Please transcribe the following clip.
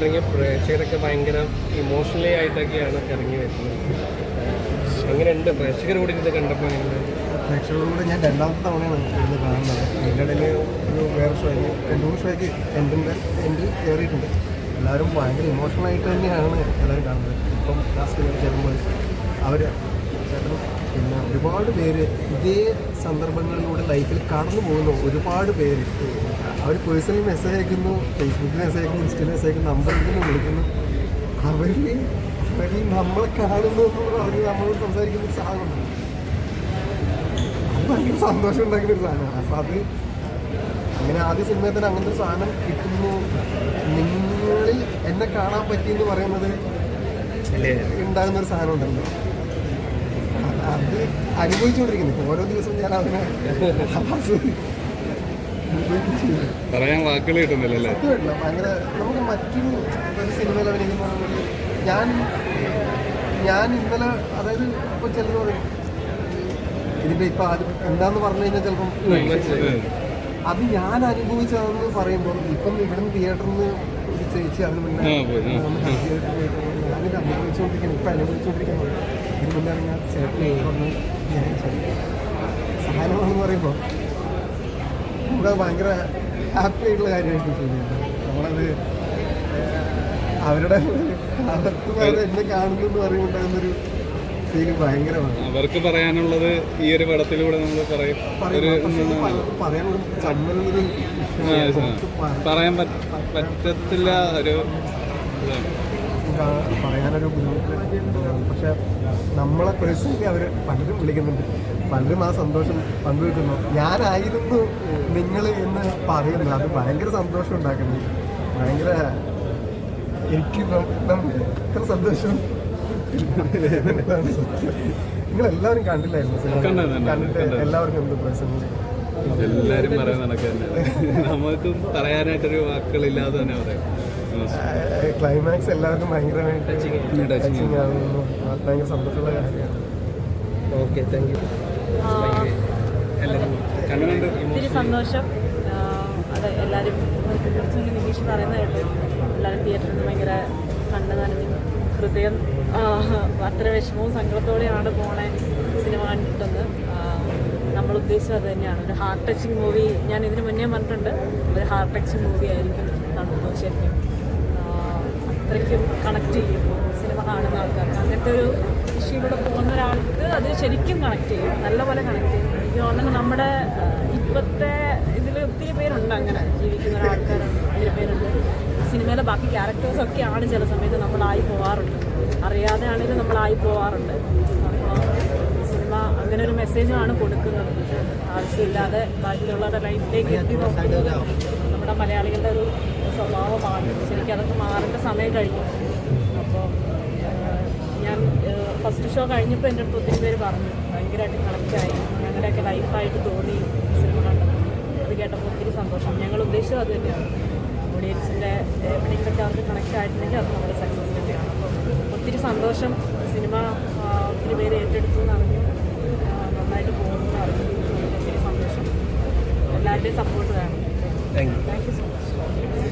പുറത്തിറങ്ങിയ പ്രേക്ഷകരൊക്കെ ഭയങ്കര ഇമോഷണലി ആയിട്ടൊക്കെയാണ് ഇറങ്ങി വരുന്നത്. അങ്ങനെയുണ്ട്. പ്രേക്ഷകർ കൂടി ഇത് കണ്ടപ്പോൾ പ്രേക്ഷകരോട് ഞാൻ രണ്ടാമത്തെ തവണയാണ് ഇരുന്ന് കാണുന്നത്. ഇതിനിടയിൽ ഒരു വേറെ ഷോയ്ക്ക് രണ്ട് മൂന്ന് ഷോയ്ക്ക് എൻഡിന്റെ എൻഡിൽ കയറിയിട്ടുണ്ട്. എല്ലാവരും ഭയങ്കര ഇമോഷണൽ ആയിട്ട് തന്നെയാണ് എല്ലാവരും കാണുന്നത്. ഇപ്പം ലാസ്റ്റ് ചെല്ലുമ്പോൾ അവർ ചേട്ടനും പിന്നെ ഒരുപാട് പേര് ഇതേ സന്ദർഭങ്ങളിലൂടെ ലൈഫിൽ കടന്നു പോകുന്നു ഒരുപാട് പേര്. അവർ പേഴ്സണലി മെസ്സേജ് അയക്കുന്നു ഫേസ്ബുക്കിൽ മെസ്സേജ് അയക്കുന്നു ഇൻസ്റ്റയിൽ മെസ്സേജ് അയക്കുന്നു നമ്പറിൽ നിന്ന് വിളിക്കുന്നു. അവർ അവർ നമ്മളെ കാണുന്നു എന്ന് പറഞ്ഞ് നമ്മളോട് സംസാരിക്കുന്ന സാധനം സാധനമുണ്ട് അത് ഭയങ്കര സന്തോഷം ഉണ്ടാക്കുന്ന ഒരു സാധനമാണ്. അപ്പം അത് അങ്ങനെ ആദ്യ സിനിമയിൽ തന്നെ അങ്ങനത്തെ ഒരു സാധനം കിട്ടുന്നു. നിങ്ങളിൽ എന്നെ കാണാൻ പറ്റിയെന്ന് പറയുന്നത് ഉണ്ടാകുന്ന ഒരു സാധനം ഉണ്ടല്ലോ. അത് അനുഭവിച്ചുകൊണ്ടിരിക്കുന്നു. ഓരോ ദിവസവും ഞാൻ അതിനെ പറയാൻ വാക്കുകൾ കിട്ടുന്നില്ലല്ലേ സത്യമായിട്ടില്ല ഭയങ്കര നമുക്ക് മറ്റൊരു ഒരു സിനിമയിൽ അഭിനയിക്കുന്ന ഞാൻ ഞാൻ ഇന്നലെ അതായത് ഇപ്പൊ ചിലത് പറയും ഇതിന്റെ ഇപ്പൊ ആദ്യം എന്താന്ന് പറഞ്ഞു കഴിഞ്ഞാൽ ചിലപ്പം അത് ഞാൻ അനുഭവിച്ചതെന്ന് പറയുമ്പോൾ ഇപ്പം ഇവിടുന്ന് തിയേറ്ററിൽ നിന്ന് ചേച്ചി അതിന് മുന്നേ ഞാനിത് അനുഭവിച്ചുകൊണ്ടിരിക്കുന്നു ഇപ്പം അനുഭവിച്ചുകൊണ്ടിരിക്കുന്നത് ഇതിന് മുന്നാണ് ഞാൻ പറഞ്ഞു ഞാൻ സഹായമാണെന്ന് പറയുമ്പോൾ നമുക്ക് ഭയങ്കര ഹാപ്പി ആയിട്ടുള്ള കാര്യമായിട്ട് ഫീൽ നമ്മളത് അവരുടെ അവർക്ക് എന്നെ കാണുന്നു എന്ന് പറയുമ്പോൾ ഫീൽ ഭയങ്കരമാണ്. അവർക്ക് പറയാനുള്ളത് ഈ ഒരു പടത്തിലൂടെ നമ്മൾ പറയും. പറയാൻ പറ്റത്തില്ല ഒരു പറയാനൊരു ബുദ്ധിമുട്ട്. പക്ഷെ നമ്മളെ പേഴ്സണലി അവർ പലരും വിളിക്കുന്നുണ്ട്. പലരും ആ സന്തോഷം പങ്കുവെക്കുന്നു. ഞാനായിരുന്നു നിങ്ങൾ എന്ന് പറയുന്നത്. അത് ഭയങ്കര സന്തോഷം ഉണ്ടാക്കുന്നു. ഭയങ്കര എനിക്ക് എത്ര സന്തോഷം. നിങ്ങൾ എല്ലാവരും കണ്ടില്ലായിരുന്നു കണ്ടിട്ട്. എല്ലാവർക്കും എന്ത് പേഴ്സണലി എല്ലാരും പറയുന്ന കണക്ക് തന്നെ. നമുക്കും പറയാനായിട്ടൊരു വാക്കുകളില്ലാതെ തന്നെ പറയാം. ക്ലൈമാക്സ് എല്ലാവർക്കും ഭയങ്കരമായിട്ട് ടച്ചിങ് ആകുന്നു ഭയങ്കര സന്തോഷമുള്ള കാര്യമാണ്. ഓക്കെ താങ്ക് യു ഒത്തിരി സന്തോഷം. അതെ എല്ലാവരും കുറച്ചും നിമിഷം പറയുന്നത് കേട്ടു. എല്ലാവരും തിയേറ്ററിൽ നിന്ന് ഭയങ്കര കണ്ണ് നനഞ്ഞു ഹൃദയം അത്ര വിഷമവും സങ്കടത്തോടെയാണ് പോണെ സിനിമ കണ്ടിട്ടെന്ന് നമ്മൾ ഉദ്ദേശിച്ചത് അത് തന്നെയാണ്. ഒരു ഹാർട്ട് ടച്ചിങ് മൂവി ഞാൻ ഇതിനു മുന്നേ പറഞ്ഞിട്ടുണ്ട് ഒരു ഹാർട്ട് ടച്ചിങ് മൂവി ആയിരിക്കും കാണുമ്പോൾ ശരിക്കും. അത്രയ്ക്കും കണക്ട് ചെയ്യും സിനിമ കാണുന്ന ആൾക്കാർക്ക്. അങ്ങനത്തെ ഒരു ഇഷ്യൂടെ പോകുന്ന ഒരാൾക്ക് അത് ശരിക്കും കണക്ട് ചെയ്യും. നല്ലപോലെ കണക്ട് ചെയ്യും. എനിക്ക് തോന്നുന്നു നമ്മുടെ ഇപ്പോഴത്തെ ഇതിൽ ഒത്തിരി പേരുണ്ട് അങ്ങനെ ജീവിക്കുന്ന പേരുണ്ട് സിനിമയിലെ ബാക്കി ക്യാരക്ടേഴ്സ് ഒക്കെയാണ് ചില സമയത്ത് നമ്മളായി പോവാറുണ്ട്. അറിയാതെ ആണെങ്കിലും നമ്മളായി പോവാറുണ്ട്. സിനിമ അങ്ങനെ ഒരു മെസ്സേജാണ് കൊടുക്കുന്നത്. ആവശ്യമില്ലാതെ ബാക്കിയുള്ളവരുടെ ലൈഫിലേക്ക് എത്തി നമ്മുടെ മലയാളികളുടെ ഒരു സ്വഭാവമാണ്. ശരിക്കും അതൊക്കെ മാറേണ്ട സമയം കഴിഞ്ഞു. അപ്പോൾ ഞാൻ ഫസ്റ്റ് ഷോ കഴിഞ്ഞപ്പോൾ എന്റെ അടുത്ത് ഒത്തിരി പേര് പറഞ്ഞു. ഭയങ്കരമായിട്ട് കണക്റ്റായി ഞങ്ങളുടെയൊക്കെ ലൈഫായിട്ട് തോന്നി സിനിമ കണ്ടത് അത് കേട്ടപ്പോൾ ഒത്തിരി സന്തോഷം. ഞങ്ങൾ ഉദ്ദേശിച്ചത് അത് തന്നെയാണ്. ഓഡിയൻസിന്റെ എവിടെയെങ്കിലൊക്കെ അവർക്ക് കണക്റ്റ് ആയിട്ടുണ്ടെങ്കിൽ അത് നമ്മുടെ സക്സസ് തന്നെയാണ് അപ്പോൾ ഒത്തിരി സന്തോഷം സിനിമ ഒത്തിരി പേര് ഏറ്റെടുത്തു എന്നറിഞ്ഞു അറിഞ്ഞു. നന്നായിട്ട് പോകുന്നു എന്നറിഞ്ഞു ഒത്തിരി സന്തോഷം. എല്ലാവരുടെയും സപ്പോർട്ട് വേണം. Thank you so much